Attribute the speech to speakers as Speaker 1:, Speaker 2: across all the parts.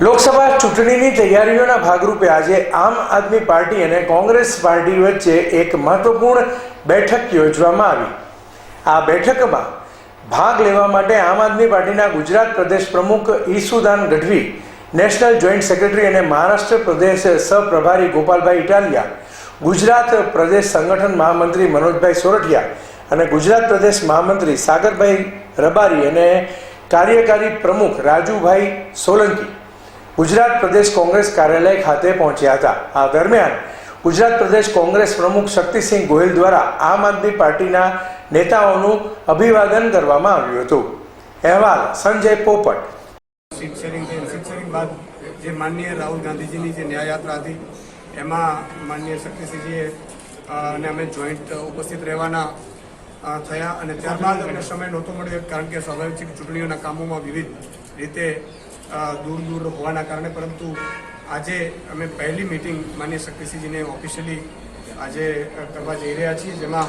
Speaker 1: લોકસભા ચૂંટણીની તૈયારીઓના ભાગરૂપે આજે આમ આદમી પાર્ટી અને કોંગ્રેસ પાર્ટી વચ્ચે એક મહત્વપૂર્ણ બેઠક યોજવામાં આવી. આ બેઠકમાં ભાગ લેવા માટે આમ આદમી પાર્ટીના ગુજરાત પ્રદેશ પ્રમુખ Isudan Gadhvi, national joint secretary અને મહારાષ્ટ્ર પ્રદેશ સહપ્રભારી ગોપાલભાઈ ઇટાલિયા, ગુજરાત પ્રદેશ સંગઠન મહામંત્રી મનોજભાઈ સોરઠિયા અને ગુજરાત પ્રદેશ મહામંત્રી સાગરભાઈ રબારી અને કાર્યકારી પ્રમુખ રાજુભાઈ સોલંકી. ગુજરાત પ્રદેશ કોંગ્રેસ કાર્યાલય ખાતે પહોંચ્યા હતા. આ દરમિયાન ગુજરાત પ્રદેશ કોંગ્રેસ પ્રમુખ શક્તિસિંહ ગોહિલ દ્વારા આમ આદમી પાર્ટીના નેતાઓનું અભિવાદન કરવામાં આવ્યું હતું. અહેવાલ સંજય પોપટ.
Speaker 2: બાદ જે માનનીય રાહુલ ગાંધીજીની જે ન્યાયયાત્રા હતી, એમાં માનનીય શક્તિસિંહજીએ અને અમે જોઈન્ટ ઉપસ્થિત રહેવાના થયા અને ત્યારબાદ અમને સમય નહોતો મળ્યો, કારણ કે સ્વાભાવિક ચૂંટણીઓના કામોમાં વિવિધ રીતે દૂર દૂર હોવાના કારણે, પરંતુ આજે અમે પહેલી મિટિંગ માનનીય શક્તિસિંહજીને ઓફિશિયલી આજે કરવા જઈ રહ્યા છીએ, જેમાં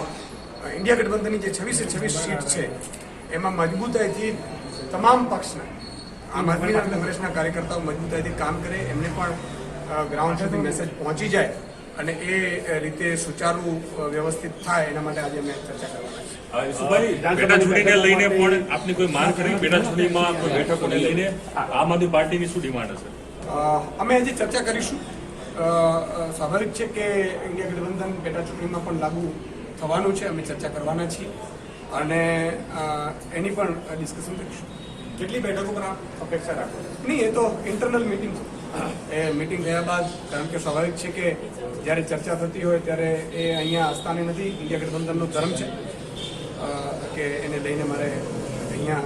Speaker 2: ઇન્ડિયા ગઠબંધનની જે છવ્વીસે છવ્વીસ સીટ છે, એમાં મજબૂતાઈથી તમામ પક્ષના, આમ આદમી કોંગ્રેસના કાર્યકર્તાઓ મજબૂતાઈથી કામ કરે, એમને પણ ગ્રાઉન્ડ સુધી મેસેજ પહોંચી જાય, અને એ રીતે સુચારુ વ્યવસ્થિત થાય, એના માટે આજે અમે ચર્ચા કરવાના
Speaker 3: પેટા ચૂંટણીને લઈને પણ આપની કોઈ માંગ કરી પેટા ચૂંટણીમાં કોઈ બેઠકોને લઈને આમ આદમી પાર્ટીની શું ડિમાન્ડ હશે?
Speaker 2: અમે હજી ચર્ચા કરીશું. સ્વાભાવિક છે કે ઇન્ડિયા ગઠબંધન પેટા ચૂંટણીમાં પણ લાગુ થવાનું છે. અમે ચર્ચા કરવાના છીએ. અને એની પણ ડિસ્કશન કરીશું.
Speaker 4: કેટલી બેઠકો પર આપ અપેક્ષા રાખો?
Speaker 2: નહીં એ તો ઇન્ટરનલ મિટિંગ એ મિટિંગ થયા બાદ કારણ કે સ્વાભાવિક છે કે જ્યારે ચર્ચા થતી હોય ત્યારે એ અહીંયા આસ્થાને નથી. ઇન્ડિયા ગઠબંધનનો ધર્મ છે. કે એને લઈને મારે અહીંયા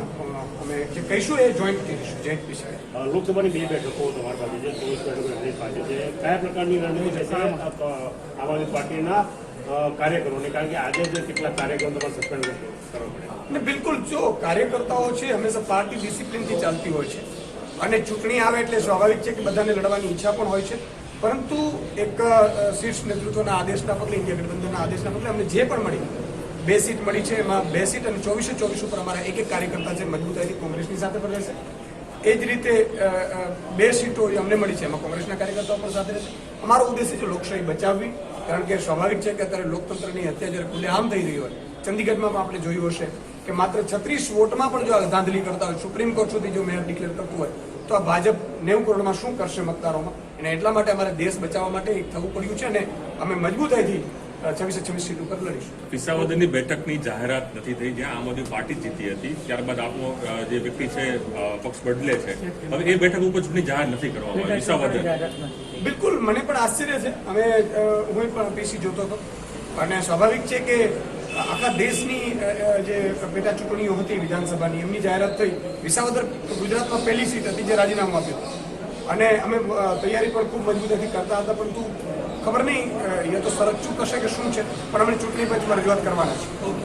Speaker 2: અમે જે કહીશું એ જોઈન્ટ કરીશું જોઈન્ટ વિષય.
Speaker 4: લોકસભાની બે બેઠકો તમારી પાસે છે ચોવીસ બેઠકો એમની પાસે છે. કયા પ્રકારની રણનીતિ છે આમ આદમી પાર્ટીના કાર્યકરોને કારણ કે આજે જે કેટલાક કાર્યક્રમ તમારે સસ્પેન્ડ કરવા પડે.
Speaker 2: ને બિલકુલ જો કાર્યકર્તાઓ છે હંમેશા પાર્ટી ડિસિપ્લિનથી ચાલતી હોય છે. અને ચૂંટણી આવે એટલે સ્વાભાવિક છે કે બધાને લડવાની ઈચ્છા પણ હોય છે. પરંતુ એક શીર્ષ નેતૃત્વના આદેશના પગલે ઇન્ડિયા ગઠબંધનના આદેશના પગલે અમને જે પણ મળી બે સીટ મળી છે. એમાં બે સીટ અને ચોવીસે ચોવીસ ઉપર અમારા એક એક કાર્યકર્તા છે મજબૂતાઈથી કોંગ્રેસની સાથે પણ રહેશે. એ જ રીતે બે સીટો અમને મળી છે. એમાં કોંગ્રેસના કાર્યકર્તાઓ પણ સાથે રહેશે. અમારો ઉદ્દેશ્ય છે લોકશાહી બચાવવી, કારણ કે સ્વાભાવિક છે કે અત્યારે લોકતંત્રની હત્યા જ્યારે ખુલ્લેઆમ થઈ રહી હોય, ચંદીગઢમાં પણ આપણે જોયું હશે કે માત્ર છત્રીસ વોટમાં પણ જો ધાંધલી કરતા હોય, સુપ્રીમ કોર્ટ સુધી જો મેયર ડિક્લેર કરતું હોય, તો આ ભાજપ નેવું કરોડમાં શું કરશે મતદારોમાં? અને એટલા માટે અમારે દેશ બચાવવા માટે થવું પડ્યું છે અને અમે મજબૂતાઈથી છવ્વીસે છવ્વીસ સીટ ઉપર લડીશું.
Speaker 3: વિસાવદરની બેઠકની જાહેરાત નથી થઈ જ્યાં આમ આદમી પાર્ટી જીતી હતી. ત્યારબાદ આપનો જે વ્યક્તિ છે પક્ષ બદલે છે. હવે એ બેઠક ઉપર ચૂંટણી જાહેર નથી કરવામાં આવી વિસાવદર
Speaker 2: બિલકુલ મને પણ આશ્ચર્ય છે. અમે હું પણ પીસી જોતો હતો. અને સ્વાભાવિક છે કે આખા દેશની જે પેટા ચૂંટણીઓ હતી વિધાનસભાની એમની જાહેરાત થઈ. વિસાવદર ગુજરાતમાં પહેલી સીટ હતી જે રાજીનામું આપ્યું. અને અમે તૈયારી પણ ખૂબ મજબૂતાઈથી કરતા હતા પરંતુ ખબર નહીં એ તો સરજ ચૂક હશે કે શું છે, પણ અમે ચૂંટણી પંચમાં રજૂઆત કરવાના છે.